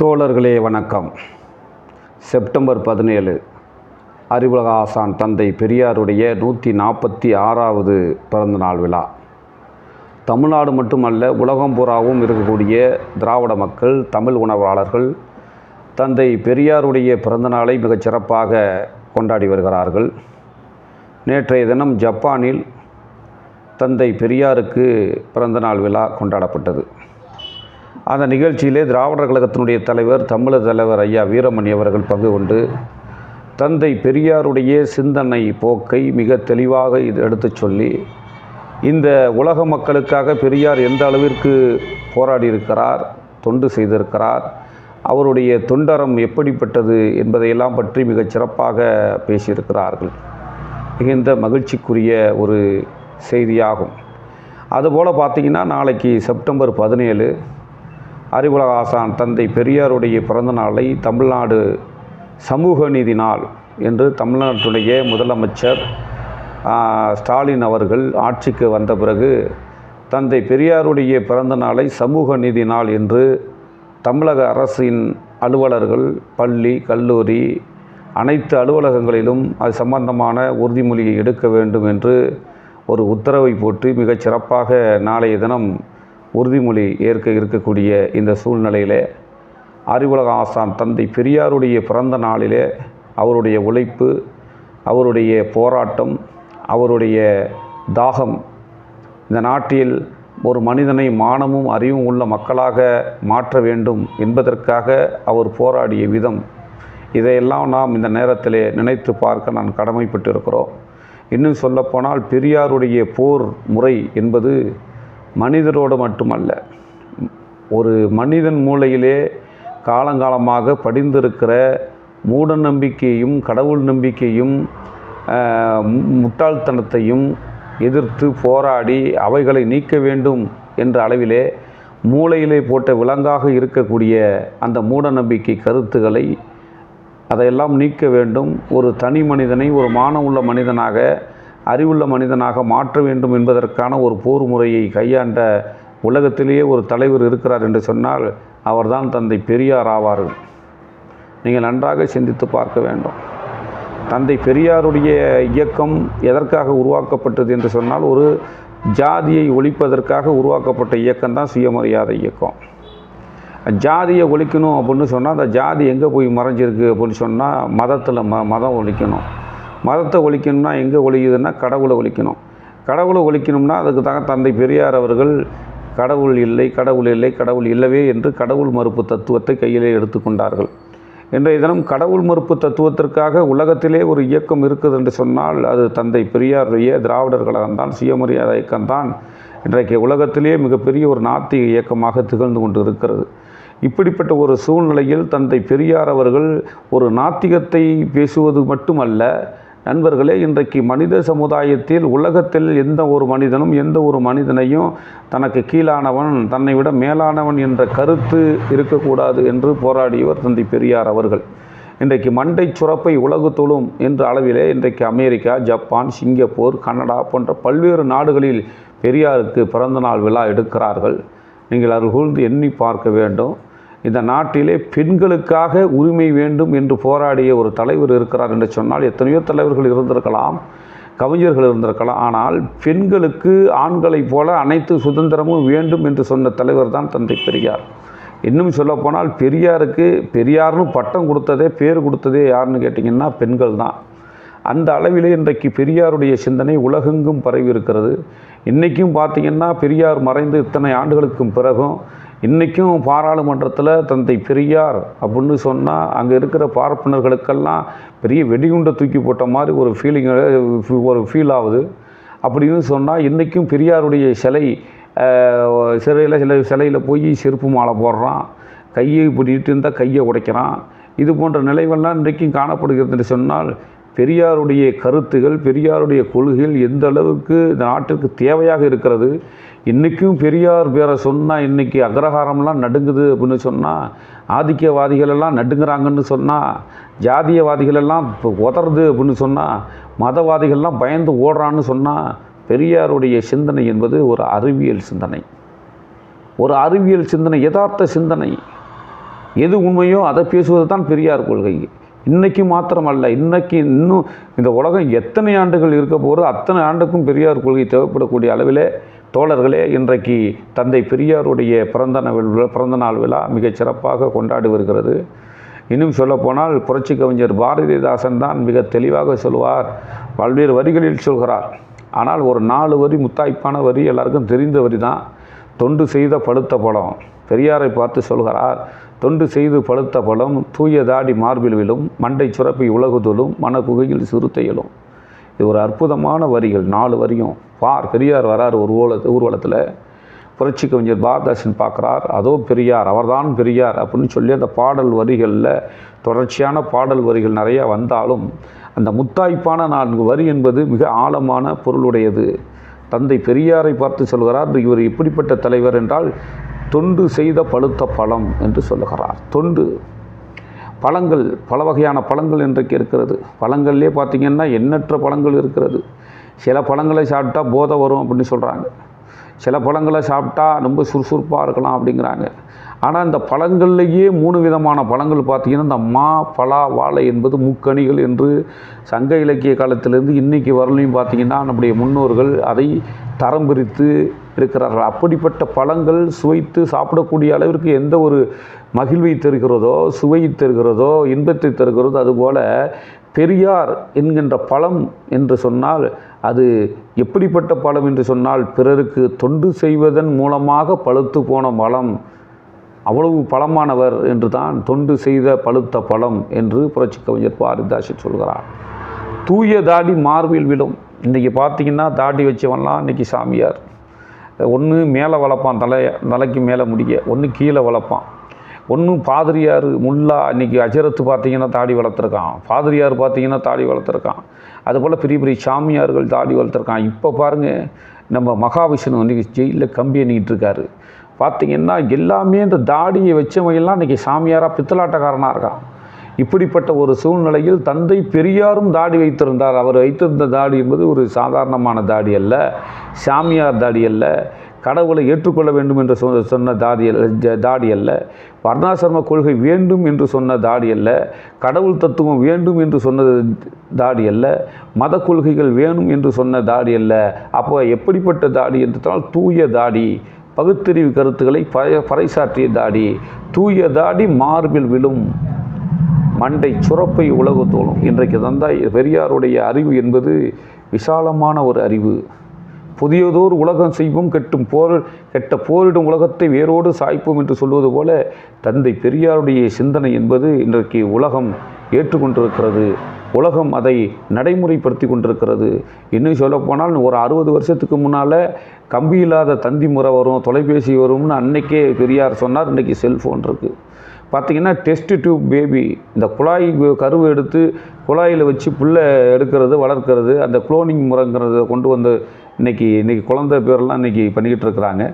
தோழர்களே வணக்கம். செப்டம்பர் பதினேழு. அறிவுலக ஆசான் தந்தை பெரியாருடைய நூற்றி நாற்பத்தி ஆறாவது பிறந்தநாள் விழா. தமிழ்நாடு மட்டுமல்ல உலகம் பூராவும் இருக்கக்கூடிய திராவிட மக்கள் தமிழ் உணர்வாளர்கள் தந்தை பெரியாருடைய பிறந்தநாளை மிகச் சிறப்பாக கொண்டாடி வருகிறார்கள். நேற்றைய தினம் ஜப்பானில் தந்தை பெரியாருக்கு பிறந்தநாள் விழா கொண்டாடப்பட்டது. அந்த நிகழ்ச்சியிலே திராவிடர் கழகத்தினுடைய தலைவர் தமிழர் தலைவர் ஐயா வீரமணி அவர்கள் பங்கு கொண்டு தந்தை பெரியாருடைய சிந்தனை போக்கை மிக தெளிவாக இது எடுத்துச் சொல்லி இந்த உலக மக்களுக்காக பெரியார் எந்த அளவிற்கு போராடி இருக்கிறார் தொண்டு செய்திருக்கிறார் அவருடைய தொண்டரம் எப்படிப்பட்டது என்பதையெல்லாம் பற்றி மிகச் சிறப்பாக பேசியிருக்கிறார்கள். மிகுந்த மகிழ்ச்சிக்குரிய ஒரு செய்தியாகும். அதுபோல் பார்த்திங்கன்னா நாளைக்கு செப்டம்பர் பதினேழு அறிவுலக ஆசான் தந்தை பெரியாருடைய பிறந்த நாளை தமிழ்நாடு சமூக நீதி நாள் என்று தமிழ்நாட்டுடைய முதலமைச்சர் ஸ்டாலின் அவர்கள் ஆட்சிக்கு வந்த பிறகு தந்தை பெரியாருடைய பிறந்த நாளை சமூக நீதி நாள் என்று தமிழக அரசின் அலுவலர்கள் பள்ளி கல்லூரி அனைத்து அலுவலகங்களிலும் அது சம்பந்தமான உறுதிமொழியை எடுக்க வேண்டும் என்று ஒரு உத்தரவை போட்டு மிகச் சிறப்பாக நாளைய தினம் உறுதிமொழி ஏற்க இருக்கக்கூடிய இந்த சூழ்நிலையிலே அறிவுலக ஆசான் தந்தை பெரியாருடைய பிறந்த நாளிலே அவருடைய உழைப்பு அவருடைய போராட்டம் அவருடைய தாகம் இந்த நாட்டில் ஒரு மனிதனை மானமும் அறிவும் உள்ள மக்களாக மாற்ற வேண்டும் என்பதற்காக அவர் போராடிய விதம். இதையெல்லாம் நாம் இந்த நேரத்திலே நினைத்து பார்க்க நான் கடமைப்பட்டிருக்கிறோம். இன்னும் சொல்லப்போனால் பெரியாருடைய போர் முறை என்பது மனிதரோடு மட்டுமல்ல ஒரு மனிதன் மூளையிலே காலங்காலமாக படிந்திருக்கிற மூட நம்பிக்கையும் கடவுள் நம்பிக்கையும் மு- முட்டாள்தனத்தையும் எதிர்த்து போராடி அவைகளை நீக்க வேண்டும் என்ற அளவிலே மூளையிலே போட்ட விலங்காக இருக்கக்கூடிய அந்த மூட நம்பிக்கை கருத்துக்களை அதையெல்லாம் நீக்க வேண்டும். ஒரு தனி மனிதனை ஒரு மானம் உள்ள மனிதனாக அறிவுள்ள மனிதனாக மாற்ற வேண்டும் என்பதற்கான ஒரு போர் முறையை கையாண்ட உலகத்திலேயே ஒரு தலைவர் இருக்கிறார் என்று சொன்னால் அவர்தான் தந்தை பெரியார் ஆவார்கள் நீங்கள் நன்றாக சிந்தித்து பார்க்க வேண்டும். தந்தை பெரியாருடைய இயக்கம் எதற்காக உருவாக்கப்பட்டது என்று சொன்னால் ஒரு ஜாதியை ஒழிப்பதற்காக உருவாக்கப்பட்ட இயக்கம் தான் சுயமரியாதை இயக்கம். ஜாதியை ஒழிக்கணும் அப்படின்னு சொன்னால் அந்த ஜாதி எங்கே போய் மறைஞ்சிருக்கு அப்படின்னு சொன்னால் மதத்தில் ம மதம் ஒழிக்கணும். மதத்தை ஒழிக்கணும்னா எங்கே ஒழிக்குதுன்னா கடவுளை ஒழிக்கணும். கடவுளை ஒழிக்கணும்னா அதுக்கு தான் தந்தை பெரியார் அவர்கள் கடவுள் இல்லை கடவுள் இல்லை கடவுள் இல்லவே என்று கடவுள் மறுப்பு தத்துவத்தை கையிலே எடுத்துக்கொண்டார்கள் இன்றைய தினம் கடவுள் மறுப்பு தத்துவத்திற்காக உலகத்திலே ஒரு இயக்கம் இருக்குது என்று சொன்னால் அது தந்தை பெரியாருடைய திராவிடர் கழகம்தான் சுயமரியாதை இயக்கம்தான் இன்றைக்கு உலகத்திலே மிகப்பெரிய ஒரு நாத்திக இயக்கமாக திகழ்ந்து கொண்டு இருக்கிறது இப்படிப்பட்ட ஒரு சூழ்நிலையில் தந்தை பெரியார் அவர்கள் ஒரு நாத்திகத்தை பேசுவது மட்டுமல்ல நண்பர்களே இன்றைக்கு மனித சமுதாயத்தில் உலகத்தில் எந்த ஒரு மனிதனும் எந்த ஒரு மனிதனையும் தனக்கு கீழானவன் தன்னை விட மேலானவன் என்ற கருத்து இருக்கக்கூடாது என்று போராடியவர் தந்தை பெரியார் அவர்கள். இன்றைக்கு மண்டை சுரப்பை உலகு தொழும் என்ற அளவிலே இன்றைக்கு அமெரிக்கா ஜப்பான் சிங்கப்பூர் கனடா போன்ற பல்வேறு நாடுகளில் பெரியாருக்கு பிறந்தநாள் விழா எடுக்கிறார்கள். நீங்கள் அருகூழ்ந்து எண்ணி பார்க்க வேண்டும். இந்த நாட்டிலே பெண்களுக்காக உரிமை வேண்டும் என்று போராடிய ஒரு தலைவர் இருக்கிறார் என்று சொன்னால் எத்தனையோ தலைவர்கள் இருந்திருக்கலாம் கவிஞர்கள் இருந்திருக்கலாம். ஆனால் பெண்களுக்கு ஆண்களைப் போல அனைத்து சுதந்திரமும் வேண்டும் என்று சொன்ன தலைவர் தான் தந்தை பெரியார். இன்னும் சொல்லப்போனால் பெரியாருக்கு பெரியார்னு பட்டம் கொடுத்ததே பேர் கொடுத்ததே யாருன்னு கேட்டிங்கன்னா பெண்கள் தான். அந்த அளவிலே இன்றைக்கு பெரியாருடைய சிந்தனை உலகெங்கும் பரவி இருக்கிறது. இன்றைக்கும் பார்த்திங்கன்னா பெரியார் மறைந்து இத்தனை ஆண்டுகளுக்கும் பிறகும் இன்றைக்கும் பாராளுமன்றத்தில் தந்தை பெரியார் அப்படின்னு சொன்னால் அங்கே இருக்கிற பார்ப்பனர்களுக்கெல்லாம் பெரிய வெடிகுண்டை தூக்கி போட்ட மாதிரி ஒரு ஃபீலிங் ஒரு ஃபீல் ஆகுது. அப்படின்னு சொன்னால் இன்றைக்கும் பெரியாருடைய சிலை சிறையில் சில சிலையில் போய் செருப்பு மாலை போடுறான். கையை பிடிட்டு இருந்தால் கையை உடைக்கிறான். இது போன்ற நிலைவெல்லாம் இன்றைக்கும் காணப்படுகிறது என்று சொன்னால் பெரியாருடைய கருத்துகள் பெரியாருடைய கொள்கைகள் எந்த அளவுக்கு இந்த நாட்டிற்கு தேவையாக இருக்கிறது? இன்றைக்கும் பெரியார் பேரை சொன்னால் இன்றைக்கி அக்ரஹாரம்லாம் நடுங்குது அப்படின்னு சொன்னால் ஆதிக்கவாதிகளெல்லாம் நடுங்குறாங்கன்னு சொன்னால் ஜாதியவாதிகளெல்லாம் இப்போ உதறது அப்படின்னு சொன்னால் மதவாதிகள்லாம் பயந்து ஓடுறான்னு சொன்னால் பெரியாருடைய சிந்தனை என்பது ஒரு அறிவியல் சிந்தனை. ஒரு அறிவியல் சிந்தனை யதார்த்த சிந்தனை. எது உண்மையோ அதை பேசுவது தான் பெரியார் கொள்கை. இன்னைக்கு மாத்திரமல்ல இன்றைக்கி இன்னும் இந்த உலகம் எத்தனை ஆண்டுகள் இருக்க போகிறோ அத்தனை ஆண்டுக்கும் பெரியார் கொள்கை தேவைப்படக்கூடிய அளவிலே தோழர்களே இன்றைக்கு தந்தை பெரியாருடைய பிறந்த நாள் விழா பிறந்த நாள் விழா மிகச் சிறப்பாக கொண்டாடி வருகிறது இன்னும் சொல்லப்போனால் புரட்சி கவிஞர் பாரதிதாசன் தான் மிக தெளிவாக சொல்வார் பல்வேறு வரிகளில் சொல்கிறார். ஆனால் ஒரு நாலு வரி முத்தாய்ப்பான வரி எல்லாருக்கும் தெரிந்த வரி தான் தொண்டு செய்த பழுத்த பழம். பெரியாரை பார்த்து சொல்கிறார் தொண்டு செய்து பழுத்த பழம் தூய தாடி மார்பில் விழும் மண்டை சுரப்பி உலகுதலும் மனக்குகையில் சிறுத்தையிலும். இது ஒரு அற்புதமான வரிகள் நாலு வரியும். பார் பெரியார் வரார் ஒரு ஊழ ஊர்வலத்தில். புரட்சி கவிஞர் பாரதாசன் பார்க்குறார் அதோ பெரியார் அவர்தான் பெரியார் அப்படின்னு சொல்லி அந்த பாடல் வரிகளில் தொடர்ச்சியான பாடல் வரிகள் நிறையா வந்தாலும் அந்த முத்தாய்ப்பான நான்கு வரி என்பது மிக ஆழமான பொருளுடையது. தந்தை பெரியாரை பார்த்து சொல்கிறார் இவர் எப்படிப்பட்ட தலைவர் என்றால் தொண்டு செய்த பழுத்த பழம் என்று சொல்லுகிறார். தொண்டு. பழங்கள் பல வகையான பழங்கள் இன்றைக்கு இருக்கிறது. பழங்கள்லேயே பார்த்திங்கன்னா எண்ணற்ற பழங்கள் இருக்கிறது. சில பழங்களை சாப்பிட்டா போதை வரும் அப்படின்னு சொல்கிறாங்க சில பழங்களை சாப்பிட்டா ரொம்ப சுறுசுறுப்பாக இருக்கலாம் அப்படிங்கிறாங்க. ஆனால் இந்த பழங்கள்லேயே மூணு விதமான பழங்கள் பார்த்திங்கன்னா இந்த மா பலா வாழை என்பது முக்கணிகள் என்று சங்க இலக்கிய காலத்திலிருந்து இன்றைக்கி வரலையும் பார்த்திங்கன்னா நம்முடைய முன்னோர்கள் அதை தரம் பிரித்து இருக்கிறார்கள். அப்படிப்பட்ட பழங்கள் சுவைத்து சாப்பிடக்கூடிய அளவிற்கு எந்த ஒரு மகிழ்வை தருகிறதோ சுவை தருகிறதோ இன்பத்தை தருகிறதோ அதுபோல் பெரியார் என்கின்ற பழம் என்று சொன்னால் அது எப்படிப்பட்ட பழம் என்று சொன்னால் பிறருக்கு தொண்டு செய்வதன் மூலமாக பழுத்து போன பழம். அவ்வளவு பழமானவர் என்று தான் தொண்டு செய்த பழுத்த பழம் என்று புரட்சி கவிஞர் பாரதிதாசன் சொல்கிறார். தூய தாடி மார்பில் விடும் இன்றைக்கி பார்த்தீங்கன்னா தாடி வச்சவன்லாம் இன்றைக்கி சாமியார். ஒன்று மேலே வளர்ப்பான் தலை தலைக்கு மேலே முடிய. ஒன்று கீழே வளர்ப்பான் ஒன்றும் பாதிரியார் முல்லா இன்றைக்கி அஜரத்து பார்த்தீங்கன்னா தாடி வளர்த்துருக்கான். பாதிரியார் பார்த்தீங்கன்னா தாடி வளர்த்துருக்கான். அதுபோல் பெரிய பெரிய சாமியார்கள் தாடி வளர்த்துருக்கான். இப்போ பாருங்கள் நம்ம மகாவிஷ்ணு இன்றைக்கி ஜெயிலில் கம்பி எண்ணிக்கிட்டு இருக்காரு. பார்த்தீங்கன்னா எல்லாமே இந்த தாடியை வச்சவங்கெல்லாம் இன்றைக்கி சாமியாராக பித்தலாட்டக்காரனாக இருக்கான். இப்படிப்பட்ட ஒரு சூழ்நிலையில் தந்தை பெரியாரும் தாடி வைத்திருந்தார். அவர் வைத்திருந்த தாடி என்பது ஒரு சாதாரணமான தாடி அல்ல சாமியார் தாடி அல்ல கடவுளை ஏற்றுக்கொள்ள வேண்டும் என்று சொன்ன சொன்ன தாடி அல்ல ஜ- தாடி அல்ல வர்ணாசிரம கொள்கை வேண்டும் என்று சொன்ன தாடி அல்ல கடவுள் தத்துவம் வேண்டும் என்று சொன்னது தாடி அல்ல மத கொள்கைகள் வேணும் என்று சொன்ன தாடி அல்ல. அப்போ எப்படிப்பட்ட தாடி என்றால் தூய தாடி பகுத்தறிவு கருத்துக்களை பய பறைசாற்றிய தாடி தூய தாடி மார்பில் விழும் மண்டை சுரப்பை உலகு இன்றைக்கு தந்தாய் பெரியாருடைய அறிவு என்பது விசாலமான ஒரு அறிவு. புதியதோர் உலகம் செய்வோம் கெட்டும் போர் கெட்ட போரிடும் உலகத்தை வேரோடு சாய்ப்போம் என்று சொல்வது போல தந்தை பெரியாருடைய சிந்தனை என்பது இன்றைக்கு உலகம் ஏற்றுக்கொண்டிருக்கிறது. உலகம் அதை நடைமுறைப்படுத்தி கொண்டிருக்கிறது. இன்னும் சொல்லப்போனால் ஒரு அறுபது வருஷத்துக்கு முன்னால் கம்பி இல்லாத தந்தி முறை வரும் தொலைபேசி வரும்னு அன்னைக்கே பெரியார் சொன்னார். இன்றைக்கி செல்ஃபோன் இருக்குது பார்த்திங்கன்னா டெஸ்ட் டியூப் பேபி இந்த குழாய் கருவு கருவை எடுத்து குழாயில் வச்சு புல்லை எடுக்கிறது வளர்க்கிறது அந்த குளோனிங் முறைங்கிறத கொண்டு வந்து இன்றைக்கி இன்றைக்கி குழந்தை பேரெல்லாம் இன்றைக்கி பண்ணிக்கிட்டு இருக்கிறாங்க.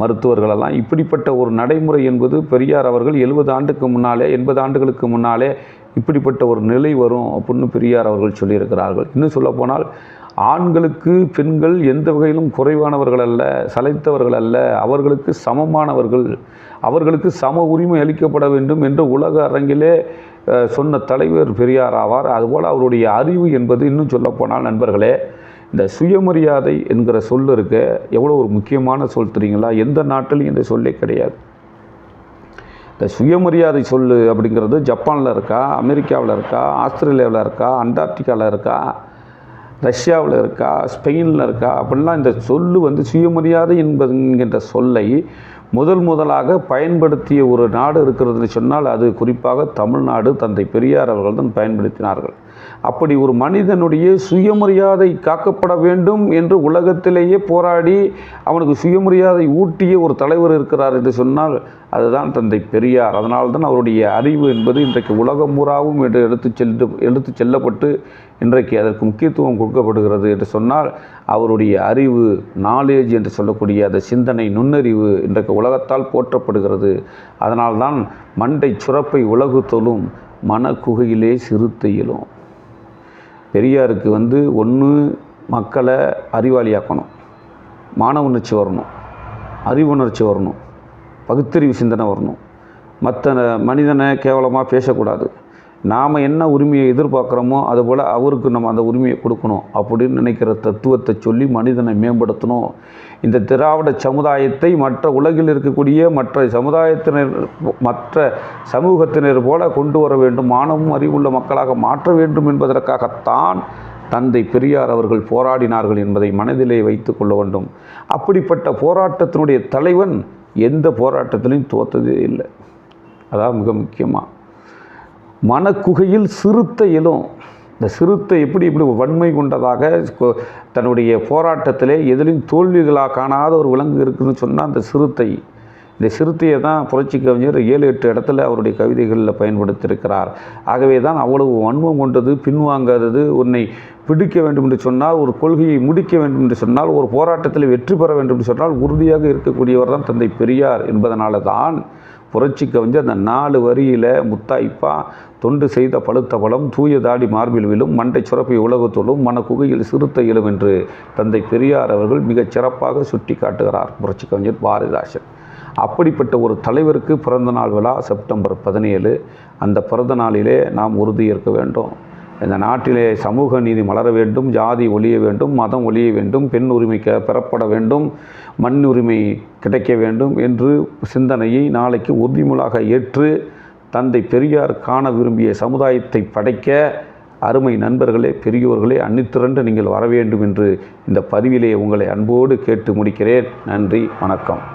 மருத்துவர்களெல்லாம் இப்படிப்பட்ட ஒரு நடைமுறை என்பது பெரியார் அவர்கள் எழுபது ஆண்டுக்கு முன்னாலே எண்பது ஆண்டுகளுக்கு முன்னாலே இப்படிப்பட்ட ஒரு நிலை வரும் அப்படின்னு பெரியார் அவர்கள் சொல்லியிருக்கிறார்கள். இன்னும் சொல்லப்போனால் ஆண்களுக்கு பெண்கள் எந்த வகையிலும் குறைவானவர்கள் அல்ல சலைத்தவர்கள் அல்ல அவர்களுக்கு சமமானவர்கள் அவர்களுக்கு சம உரிமை அளிக்கப்பட வேண்டும் என்று உலக அரங்கிலே சொன்ன தலைவர் பெரியார் ஆவார். அதுபோல் அவருடைய அறிவு என்பது இன்னும் சொல்லப்போனால் நண்பர்களே இந்த சுயமரியாதை என்கிற சொல் இருக்க எவ்வளோ ஒரு முக்கியமான சொல் தெரியுங்களா? எந்த நாட்டிலையும் இந்த சொல்லே கிடையாது. இந்த சுயமரியாதை சொல் அப்படிங்கிறது ஜப்பானில் இருக்கா அமெரிக்காவில் இருக்கா ஆஸ்திரேலியாவில் இருக்கா அண்டார்டிகாவில் இருக்கா? ரஷ்யாவில் இருக்கா ஸ்பெயினில் இருக்கா அப்படிலாம் இந்த சொல்லு வந்து சுயமரியாதை என்பது என்கின்ற சொல்லை முதல் முதலாக பயன்படுத்திய ஒரு நாடு இருக்கிறதுன்னு சொன்னால் அது குறிப்பாக தமிழ்நாடு. தந்தை பெரியார் அவர்கள் தான் பயன்படுத்தினார்கள். அப்படி ஒரு மனிதனுடைய சுயமரியாதை காக்கப்பட வேண்டும் என்று உலகத்திலேயே போராடி அவனுக்கு சுயமரியாதை ஊட்டிய ஒரு தலைவர் இருக்கிறார் என்று சொன்னால் அதுதான் தந்தை பெரியார். அதனால் தான் அவருடைய அறிவு என்பது இன்றைக்கு உலகம் பூராவும் என்று எடுத்து சென்று எடுத்து செல்லப்பட்டு இன்றைக்கு அதற்கு முக்கியத்துவம் கொடுக்கப்படுகிறது என்று சொன்னால் அவருடைய அறிவு நாலேஜ் என்று சொல்லக்கூடிய அந்த சிந்தனை நுண்ணறிவு இன்றைக்கு உலகத்தால் போற்றப்படுகிறது. அதனால்தான் மண்டை சுரப்பை உலகு தொழும் மனக்குகையிலே சிறுத்தையிலும் பெரியாருக்கு வந்து ஒன்று மக்களை அறிவாளியாக்கணும் மானவுணர்ச்சி வரணும் அறிவுணர்ச்சி வரணும். பகுத்தறிவு சிந்தனை வரணும். மற்ற மனிதனை கேவலமாக பேசக்கூடாது. நாம் என்ன உரிமையை எதிர்பார்க்குறோமோ அதுபோல் அவருக்கு நம்ம அந்த உரிமையை கொடுக்கணும் அப்படின்னு நினைக்கிற தத்துவத்தை சொல்லி மனிதனை மேம்படுத்தணும். இந்த திராவிட சமுதாயத்தை மற்ற உலகில் இருக்கக்கூடிய மற்ற சமுதாயத்தினர் மற்ற சமூகத்தினர் போல கொண்டு வர வேண்டும். மானமும் அறிவுள்ள மக்களாக மாற்ற வேண்டும் என்பதற்காகத்தான் தந்தை பெரியார் அவர்கள் போராடினார்கள் என்பதை மனதிலே வைத்து கொள்ள வேண்டும். அப்படிப்பட்ட போராட்டத்தினுடைய தலைவன் எந்த போராட்டத்திலையும் தோத்ததே இல்லை. அதான் மிக முக்கியமாக மனக்குகையில் சிறுத்தையிலும் இந்த சிறுத்தை எப்படி இப்படி வன்மை கொண்டதாக தன்னுடைய போராட்டத்திலே எதிலும் தோல்விகளாக காணாத ஒரு விலங்கு இருக்குதுன்னு சொன்னால் அந்த சிறுத்தை இந்த சிறுத்தையை தான் புரட்சி கவிஞர் ஏழு எட்டு இடத்துல அவருடைய கவிதைகளில் பயன்படுத்தியிருக்கிறார். ஆகவே தான் அவ்வளவு வன்மம் கொண்டது பின்வாங்காதது உன்னை பிடிக்க வேண்டும் என்று சொன்னால் ஒரு கொள்கையை முடிக்க வேண்டும் என்று சொன்னால் ஒரு போராட்டத்தில் வெற்றி பெற வேண்டும் என்று சொன்னால் உறுதியாக இருக்கக்கூடியவர் தான் தந்தை பெரியார் என்பதனால தான் புரட்சி கவிஞர் அந்த நாலு வரியில் முத்தாய்ப்பா தொண்டு செய்த பழுத்த பழம் தூய தாடி மார்பில் விழும் மண்டை சுரப்பை உலகத்தோடும் மனக்குகையில் சிறுத்தை எழும் என்று தந்தை பெரியார் அவர்கள் மிகச் சிறப்பாக சுட்டி காட்டுகிறார் புரட்சி கவிஞர் பாரதிதாசன் அப்படிப்பட்ட ஒரு தலைவருக்கு பிறந்தநாள் விழா செப்டம்பர் பதினேழு. அந்த பிறந்த நாளிலே நாம் உறுதியேற்க வேண்டும். இந்த நாட்டிலே சமூக நீதி மலர வேண்டும் ஜாதி ஒழிய வேண்டும் மதம் ஒழிய வேண்டும் பெண் உரிமை க பெறப்பட வேண்டும் மண் உரிமை கிடைக்க வேண்டும் என்று சிந்தனையை நாளைக்கு உறுதிமொழியாக ஏற்று தந்தை பெரியார் காண விரும்பிய சமுதாயத்தை படைக்க அருமை நண்பர்களே பெரியோர்களே அன்னித்திரண்டு நீங்கள் வர வேண்டும் என்று இந்த பதிவிலே உங்களை அன்போடு கேட்டு முடிக்கிறேன். நன்றி வணக்கம்.